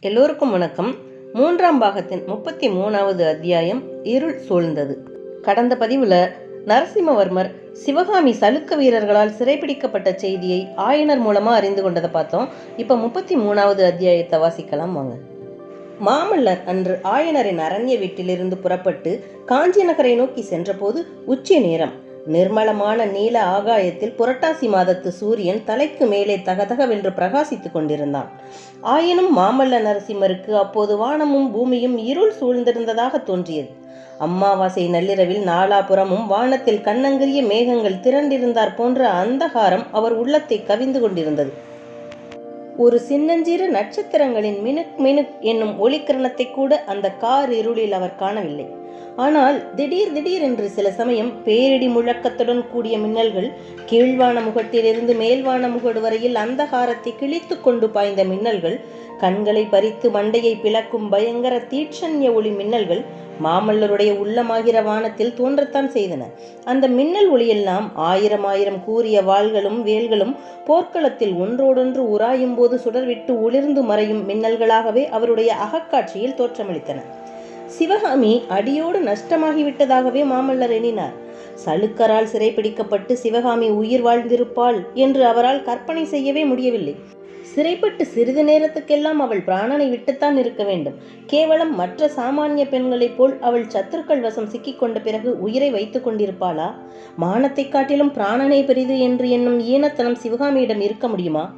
எல்லோருக்கும் வணக்கம். மூன்றாம் பாகத்தின் முப்பத்தி மூணாவது அத்தியாயம் இருள் சூழ்ந்தது. கடந்த பதிவில் நரசிம்மவர்மர் சிவகாமி சலுக்க வீரர்களால் சிறைபிடிக்கப்பட்ட செய்தியை ஆயனர் மூலமா அறிந்து கொண்டதை பார்த்தோம். இப்போ முப்பத்தி மூணாவது அத்தியாயத்தை வாசிக்கலாம் வாங்க. மாமல்லர் அன்று ஆயனரின் அரண்ய வீட்டிலிருந்து புறப்பட்டு காஞ்சி நகரை நோக்கி சென்றபோது உச்சி நேரம். நிர்மலமான நீல ஆகாயத்தில் புரட்டாசி மாதத்து சூரியன் தலைக்கு மேலே தகதகவென்று பிரகாசித்துக் கொண்டிருந்தான். ஆயினும் மாமல்ல நரசிம்மருக்கு அப்போது வானமும் பூமியும் இருள் சூழ்ந்திருந்ததாக தோன்றியது. அம்மாவாசை நள்ளிரவில் நாலாபுறமும் வானத்தில் கண்ணங்கிரிய மேகங்கள் திரண்டிருந்தார் போன்ற அந்தகாரம் அவர் உள்ளத்தை கவிந்து கொண்டிருந்தது. ஒரு சின்னஞ்சிறு நட்சத்திரங்களின் மினுக் மினுக் என்னும் ஒளிக்கிரணத்தை கூட அந்த கார் இருளில் அவர் காணவில்லை. ஆனால் திடீர் திடீர் என்று சில சமயம் பேரிடி முழக்கத்துடன் கூடிய மின்னல்கள் கீழ்வான முகட்டிலிருந்து மேல்வான முகடு வரையில் அந்தகாரத்தை கிழித்து கொண்டு பாய்ந்த மின்னல்கள் கண்களை பறித்து மண்டையை பிளக்கும் பயங்கர தீட்சண்ய ஒளி மின்னல்கள் மாமல்லருடைய உள்ளமாகிற வானத்தில் தோன்றத்தான் செய்தன. அந்த மின்னல் ஒளியெல்லாம் ஆயிரம் ஆயிரம் கூறிய வாள்களும் வேல்களும் போர்க்களத்தில் ஒன்றோடொன்று உராயும் போது சுடர்விட்டு ஒளிர்ந்து மறையும் மின்னல்களாகவே அவருடைய அகக்காட்சியில் தோற்றமளித்தன. சிவகாமி அடியோடு நஷ்டமாகிவிட்டதாகவே மாமல்லர் எண்ணினார். சலுக்கரால் சிறைப்பிடிக்கப்பட்டு சிவகாமி உயிர் வாழ்ந்திருப்பாள் என்று அவரால் கற்பனை செய்யவே முடியவில்லை. சிறைப்பட்டு சிறிது நேரத்துக்கெல்லாம் அவள் பிராணனை விட்டுத்தான் இருக்க வேண்டும். கேவலம் மற்ற சாமானிய பெண்களைப் போல் அவள் சத்துருக்கள் வசம் சிக்கிக்கொண்ட பிறகு உயிரை வைத்துக் கொண்டிருப்பாளா? மானத்தைக் காட்டிலும் பிராணனை பெரிது என்று எண்ணும் ஈனத்தனம் சிவகாமியிடம் இருக்க முடியுமா?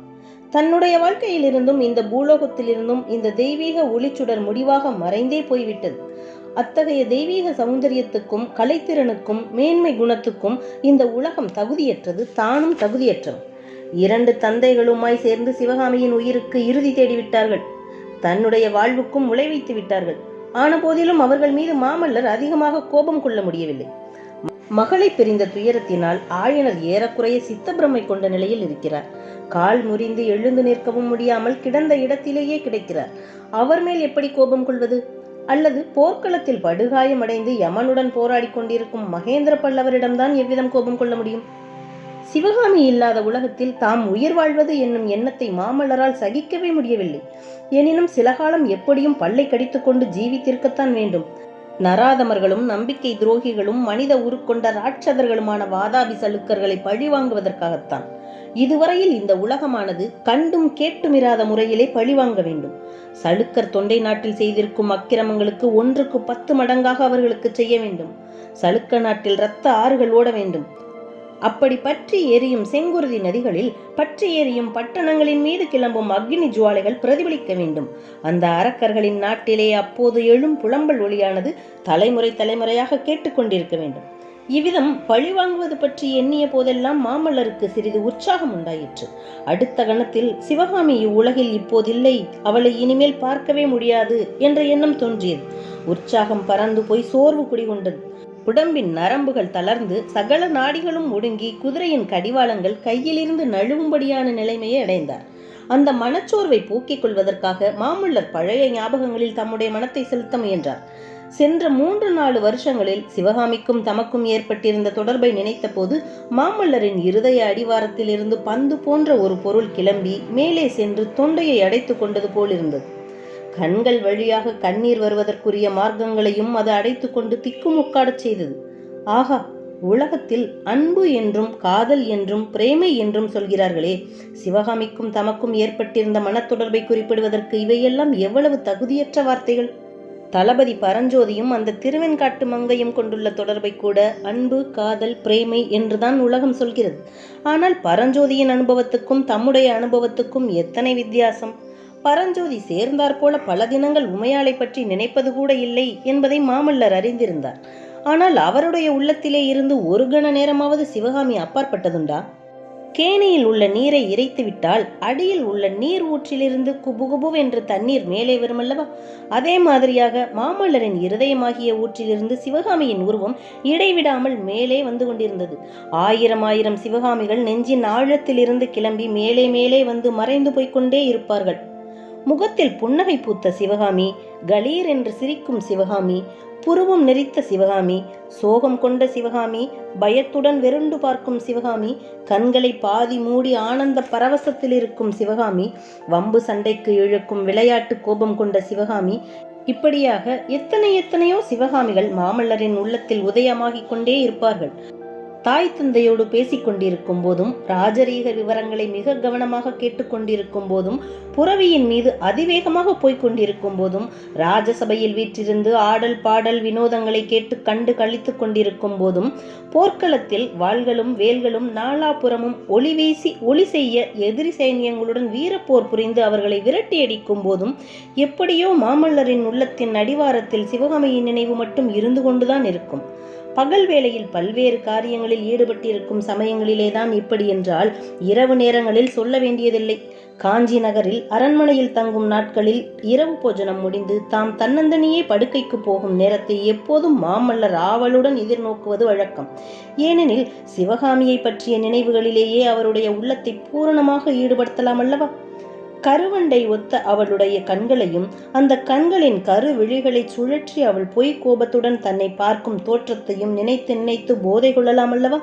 தன்னுடைய வாழ்க்கையிலிருந்தும் இந்த பூலோகத்திலிருந்தும் இந்த தெய்வீக ஒளிச்சுடர் முடிவாக மறைந்தே போய்விட்டது. அத்தகைய தெய்வீக சௌந்தரியத்துக்கும் கலைத்திறனுக்கும் மேன்மை குணத்துக்கும் இந்த உலகம் தகுதியற்றது தானும் தகுதியற்றவன். இரண்டு தந்தைகளுமாய் சேர்ந்து சிவகாமியின் உயிருக்கு இறுதி தேடிவிட்டார்கள். தன்னுடைய வாழ்வுக்கும் உழைவைத்து வைத்து விட்டார்கள் ஆன போதிலும் அவர்கள் மீது மாமல்லர் அதிகமாக கோபம் கொள்ள முடியவில்லை. மகளை பிரிந்த துயரத்தினால் ஆயனர் ஏறக்குறைய சித்தப்பிரமை கொண்ட நிலையில் இருக்கிறார். கால் முறிந்து எழுந்து நிற்கவும் முடியாமல் கிடந்த இடத்திலேயே கிடைக்கிறார். அவர் மேல் எப்படி கோபம் கொள்வது? அல்லது போர்க்களத்தில் படுகாயமடைந்து யமனுடன் போராடி கொண்டிருக்கும் மகேந்திர பல்லவரிடம்தான் எவ்விதம் கோபம் கொள்ள முடியும்? சிவகாமி இல்லாத உலகத்தில் தாம் உயிர் வாழ்வது என்னும் எண்ணத்தை மாமல்லரால் சகிக்கவே முடியவில்லை. எனினும் சில காலம் எப்படியும் பல்லை கடித்துக்கொண்டு ஜீவித்திருக்கத்தான் வேண்டும். நராதமர்களும் நம்பிக்கை துரோகிகளும் மனித உருக்கொண்ட ராட்சதர்களுமான வாதாபி சலுக்கர்களை பழிவாங்குவதற்காகத்தான் இதுவரையில் இந்த உலகமானது கண்டும் கேட்டுமிராத முறையிலே பழிவாங்க வேண்டும். சலுக்கர் தொண்டை நாட்டில் செய்திருக்கும் அக்கிரமங்களுக்கு ஒன்றுக்கு பத்து மடங்காக அவர்களுக்கு செய்ய வேண்டும். சலுக்க நாட்டில் இரத்த ஆறுகள் ஓட வேண்டும். அப்படி பற்றி எரியும் செங்குருதி நதிகளில் பற்றி எரியும் பட்டணங்களின் மீது கிளம்பும் அக்னி ஜுவாலைகள் பிரதிபலிக்க வேண்டும். அந்த அரக்கர்களின் நாட்டிலே அப்போது எழும் புலம்பல் ஒளியானது தலைமுறை தலைமுறையாக கேட்டுக்கொண்டிருக்க வேண்டும். இவ்விதம் பழிவாங்குவது பற்றி எண்ணிய போதெல்லாம் மாமல்லருக்கு சிறிது உற்சாகம் உண்டாயிற்று. அடுத்த கணத்தில் சிவகாமி இவ்வுலகில் இப்போதில்லை அவளை இனிமேல் பார்க்கவே முடியாது என்ற எண்ணம் தோன்றியது. உற்சாகம் பறந்து போய் சோர்வு குடிகொண்டது. உடம்பின் நரம்புகள் தளர்ந்து சகல நாடிகளும் ஒடுங்கி குதிரையின் கடிவாளங்கள் கையிலிருந்து நழுவும்படியான நிலைமையை அடைந்தார். அந்த மனச்சோர்வை போக்கிக் கொள்வதற்காக மாமல்லர் பழைய ஞாபகங்களில் தம்முடைய மனத்தை செலுத்த முயன்றார். சென்ற மூன்று நாலு வருஷங்களில் சிவகாமிக்கும் தமக்கும் ஏற்பட்டிருந்த தொடர்பை நினைத்த போது மாமல்லரின் இருதய அடிவாரத்தில் இருந்து பந்து போன்ற ஒரு பொருள் கிளம்பி மேலே சென்று தொண்டையை அடைத்து கொண்டது போலிருந்தது. கண்கள் வழியாக கண்ணீர் வருவதற்குரிய மார்க்கங்களையும் அது அடைத்து கொண்டு திக்குமுக்காடச் செய்தது. ஆகா உலகத்தில் அன்பு என்றும் காதல் என்றும் பிரேமை என்றும் சொல்கிறார்களே. சிவகாமிக்கும் தமக்கும் ஏற்பட்டிருந்த மனத்தொடர்பை குறிப்பிடுவதற்கு இவையெல்லாம் எவ்வளவு தகுதியற்ற வார்த்தைகள்? தளபதி பரஞ்சோதியும் அந்த திருவெண்காட்டு மங்கையும் கொண்டுள்ள தொடர்பை கூட அன்பு காதல் பிரேமை என்றுதான் உலகம் சொல்கிறது. ஆனால் பரஞ்சோதியின் அனுபவத்துக்கும் தம்முடைய அனுபவத்துக்கும் எத்தனை வித்தியாசம்? பரஞ்சோதி சேர்ந்தார் போல பல தினங்கள் உமையாளை பற்றி நினைப்பது கூட இல்லை என்பதை மாமல்லர் அறிந்திருந்தார். ஆனால் அவருடைய உள்ளத்திலே இருந்து ஒரு கண நேரமாவது சிவகாமி அப்பாற்பட்டதுண்டா? கேணியில் உள்ள நீரை இறைத்துவிட்டால் அடியில் உள்ள நீர் ஊற்றிலிருந்து குபுகுபு என்று தண்ணீர் மேலே வருமல்லவா? அதே மாதிரியாக மாமல்லரின் இருதயமாகிய ஊற்றிலிருந்து சிவகாமியின் உருவம் இடைவிடாமல் மேலே வந்து கொண்டிருந்தது. ஆயிரம் ஆயிரம் சிவகாமிகள் நெஞ்சின் ஆழத்திலிருந்து கிளம்பி மேலே மேலே வந்து மறைந்து போய்க்கொண்டே இருப்பார்கள். முகத்தில் புன்னகை பூத்த சிவகாமி கலீர் என்று சிரிக்கும் சிவகாமி புருவம் நெறித்த சிவகாமி சோகம் கொண்ட சிவகாமி பயத்துடன் வெருண்டு பார்க்கும் சிவகாமி கண்களை பாதி மூடி ஆனந்த பரவசத்தில் இருக்கும் சிவகாமி வம்பு சண்டைக்கு இழுக்கும் விளையாட்டு கோபம் கொண்ட சிவகாமி இப்படியாக எத்தனை எத்தனையோ சிவகாமிகள் மாமல்லரின் உள்ளத்தில் உதயமாகிக் கொண்டே இருப்பார்கள். தாய் தந்தையோடு பேசிக் கொண்டிருக்கும் போதும் ராஜரீக விவரங்களை மிக கவனமாக கேட்டுக்கொண்டிருக்கும் போதும் புறவியின் மீது அதிவேகமாக போய்க் கொண்டிருக்கும் போதும் ராஜசபையில் வீற்றிருந்து ஆடல் பாடல் வினோதங்களை கேட்டு கண்டு கழித்துக் கொண்டிருக்கும் போதும் போர்க்களத்தில் வாள்களும் வேல்களும் நாலாபுறமும் ஒளி வீசி ஒளி செய்ய எதிரி சைனியங்களுடன் வீரப்போர் புரிந்து அவர்களை விரட்டியடிக்கும் போதும் எப்படியோ மாமல்லரின் உள்ளத்தின் அடிவாரத்தில் சிவகாமியின் நினைவு மட்டும் இருந்து கொண்டுதான் இருக்கும். பகல் வேளையில் பல்வேறு காரியங்களில் ஈடுபட்டிருக்கும் சமயங்களிலேதான் இப்படி என்றால் இரவு நேரங்களில் சொல்ல வேண்டியதில்லை. காஞ்சி நகரில் அரண்மனையில் தங்கும் நாட்களில் இரவு போஜனம் முடிந்து தாம் தன்னந்தனியே படுக்கைக்கு போகும் நேரத்தை எப்போதும் மாமல்லர் ஆவலுடன் எதிர்நோக்குவது வழக்கம். ஏனெனில் சிவகாமியை பற்றிய நினைவுகளிலேயே அவருடைய உள்ளத்தை பூரணமாக ஈடுபடுத்தலாம் அல்லவா? கருவண்டை ஒத்த அவளுடைய கண்களையும் அந்த கண்களின் கரு விழிகளை சுழற்றி அவள் பொய் கோபத்துடன் தன்னை பார்க்கும் தோற்றத்தையும் நினைத்து நினைத்து போதை கொள்ளலாம் அல்லவா?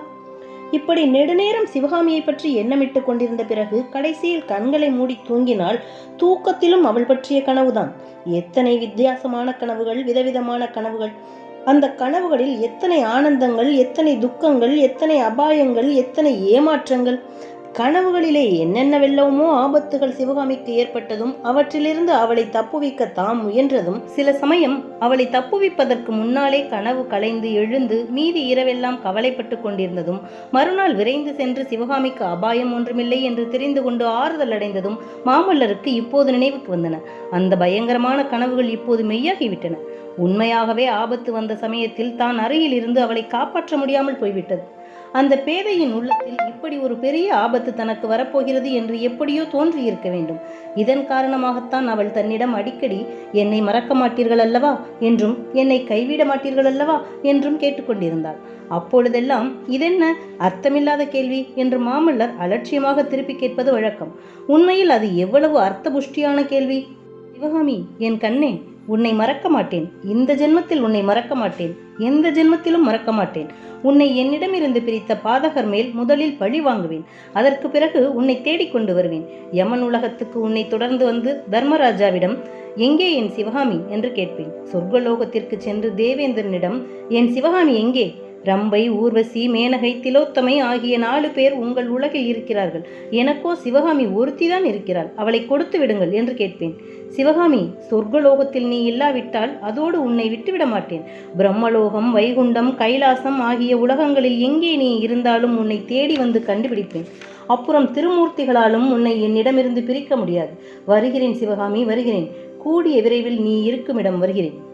இப்படி நெடுநேரம் சிவகாமியை பற்றி எண்ணமிட்டு கொண்டிருந்த பிறகு கடைசியில் கண்களை மூடி தூங்கினால் தூக்கத்திலும் அவள் பற்றிய கனவுதான். எத்தனை வித்தியாசமான கனவுகள் விதவிதமான கனவுகள். அந்த கனவுகளில் எத்தனை ஆனந்தங்கள் எத்தனை துக்கங்கள் எத்தனை அபாயங்கள் எத்தனை ஏமாற்றங்கள். கனவுகளிலே என்னென்னவெல்லாமோ ஆபத்துகள் சிவகாமிக்கு ஏற்பட்டதும் அவற்றிலிருந்து அவளை தப்புவிக்க தாம் முயன்றதும் சில சமயம் அவளை தப்புவிப்பதற்கு முன்னாலே கனவு கலைந்து எழுந்து மீதி இரவெல்லாம் கவலைப்பட்டு கொண்டிருந்ததும் மறுநாள் விரைந்து சென்று சிவகாமிக்கு அபாயம் ஒன்றுமில்லை என்று தெரிந்து கொண்டு ஆறுதல் அடைந்ததும் மாமல்லருக்கு இப்போது நினைவுக்கு வந்தன. அந்த பயங்கரமான கனவுகள் இப்போது மெய்யாகிவிட்டன. உண்மையாகவே ஆபத்து வந்த சமயத்தில் தான் அருகில் இருந்து அவளை காப்பாற்ற முடியாமல் போய்விட்டது. அந்த பேதையின் உள்ளத்தில் இப்படி ஒரு பெரிய ஆபத்து தனக்கு வரப்போகிறது என்று எப்படியோ தோன்றியிருக்க வேண்டும். இதன் காரணமாகத்தான் அவள் தன்னிடம் அடிக்கடி என்னை மறக்க மாட்டீர்கள் அல்லவா? என்றும் என்னை கைவிட மாட்டீர்கள் அல்லவா? என்றும் கேட்டுக்கொண்டிருந்தாள். அப்பொழுதெல்லாம் இதென்ன? அர்த்தமில்லாத கேள்வி என்று மாமல்லர் அலட்சியமாக திருப்பி கேட்பது வழக்கம். உண்மையில் அது எவ்வளவு அர்த்த புஷ்டியான கேள்வி? சிவகாமி என் கண்ணே உன்னை மறக்க மாட்டேன். இந்த ஜென்மத்தில் உன்னை மறக்க மாட்டேன். எந்த ஜென்மத்திலும் மறக்க மாட்டேன். உன்னை என்னிடமிருந்து பிரித்த பாதகர் மேல் முதலில் பழி வாங்குவேன். அதற்கு பிறகு உன்னை தேடிக்கொண்டு வருவேன். யமன் உலகத்துக்கு உன்னை தொடர்ந்து வந்து தர்மராஜாவிடம் எங்கே என் சிவகாமி? என்று கேட்பேன். சொர்க்கலோகத்திற்கு சென்று தேவேந்திரனிடம் என் சிவகாமி எங்கே? ரம்பை ஊர்வசி மேனகை திலோத்தமை ஆகிய நாலு பேர் உங்கள் உலகில் இருக்கிறார்கள். எனக்கோ சிவகாமி ஒருத்திதான் இருக்கிறாள். அவளை கொடுத்து விடுங்கள் என்று கேட்பேன். சிவகாமி சொர்க்கலோகத்தில் நீ இல்லாவிட்டால் அதோடு உன்னை விட்டுவிட மாட்டேன். பிரம்மலோகம் வைகுண்டம் கைலாசம் ஆகிய உலகங்களில் எங்கே நீ இருந்தாலும் உன்னை தேடி வந்து கண்டுபிடிப்பேன். அப்புறம் திருமூர்த்திகளாலும் உன்னை என்னிடமிருந்து பிரிக்க முடியாது. வருகிறேன் சிவகாமி வருகிறேன். கூடிய விரைவில் நீ இருக்குமிடம் வருகிறேன்.